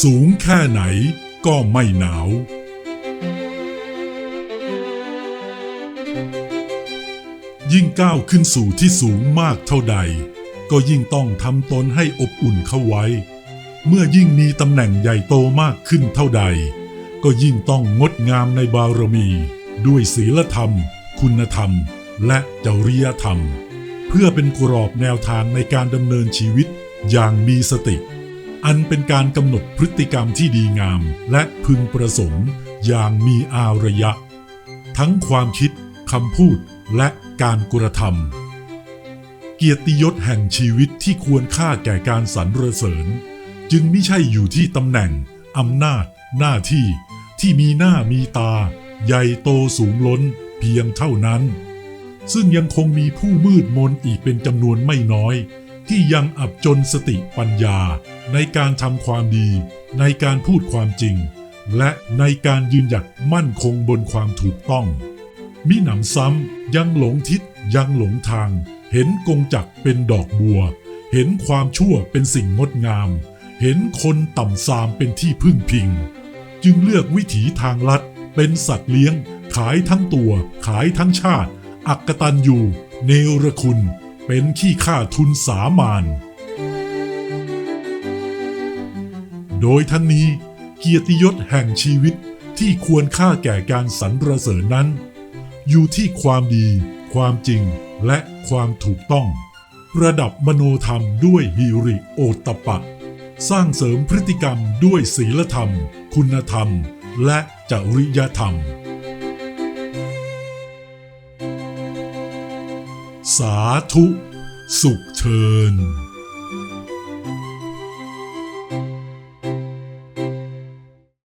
สูงแค่ไหนก็ไม่หนาว ยิ่งก้าวขึ้นสู่ที่สูงมากเท่าใด ก็ยิ่งต้องทำตนให้อบอุ่นเข้าไว้ เมื่อยิ่งมีตำแหน่งใหญ่โตมากขึ้นเท่าใด ก็ยิ่งต้องงดงามในบารมี ด้วยศีลธรรม คุณธรรม และจริยธรรม เพื่อเป็นกรอบแนวทางในการดำเนินชีวิตอย่างมีสติ อันเป็นการกำหนดพฤติกรรมที่ดีงาม และพึงประสงค์อย่างมีอารยะ ทั้งความคิดคำพูดและการกระทำเกียรติยศแห่งชีวิตที่ควรค่าแก่การสรรเสริญ จึงไม่ใช่อยู่ที่ตำแหน่งอำนาจ หน้าที่ ที่มีหน้ามีตา ใหญ่โตสูงล้นเพียงเท่านั้น ซึ่งยังคงมีผู้มืดมนอีกเป็นจำนวนไม่น้อย ที่ยังอับจนสติปัญญา ในการทำความดี ในการพูดความจริง และในการยืนหยัดมั่นคงบนความถูกต้อง มิหนำซ้ำยังหลงทิศยังหลงทาง เห็นกงจักเป็นดอกบัว เห็นความชั่วเป็นสิ่งงดงาม เห็นคนต่ำซามเป็นที่พึ่งพิง จึงเลือกวิถีทางลัด เป็นสัตว์เลี้ยง ขายทั้งตัว ขายทั้งชาติ อักตันอยู่ เนรคุณ เป็นขี้ข้าทุนสามาน โดยทั้งนี้เกียรติยศแห่งชีวิตที่ควรค่าแก่การสรรเสริญนั้น อยู่ที่ความดี ความจริงและความถูกต้อง ระดับมโนธรรมด้วยฮิริโอตปปะสร้างเสริมพฤติกรรมด้วยศีลธรรม คุณธรรม และจริยธรรม สาธุ สุขเชิญ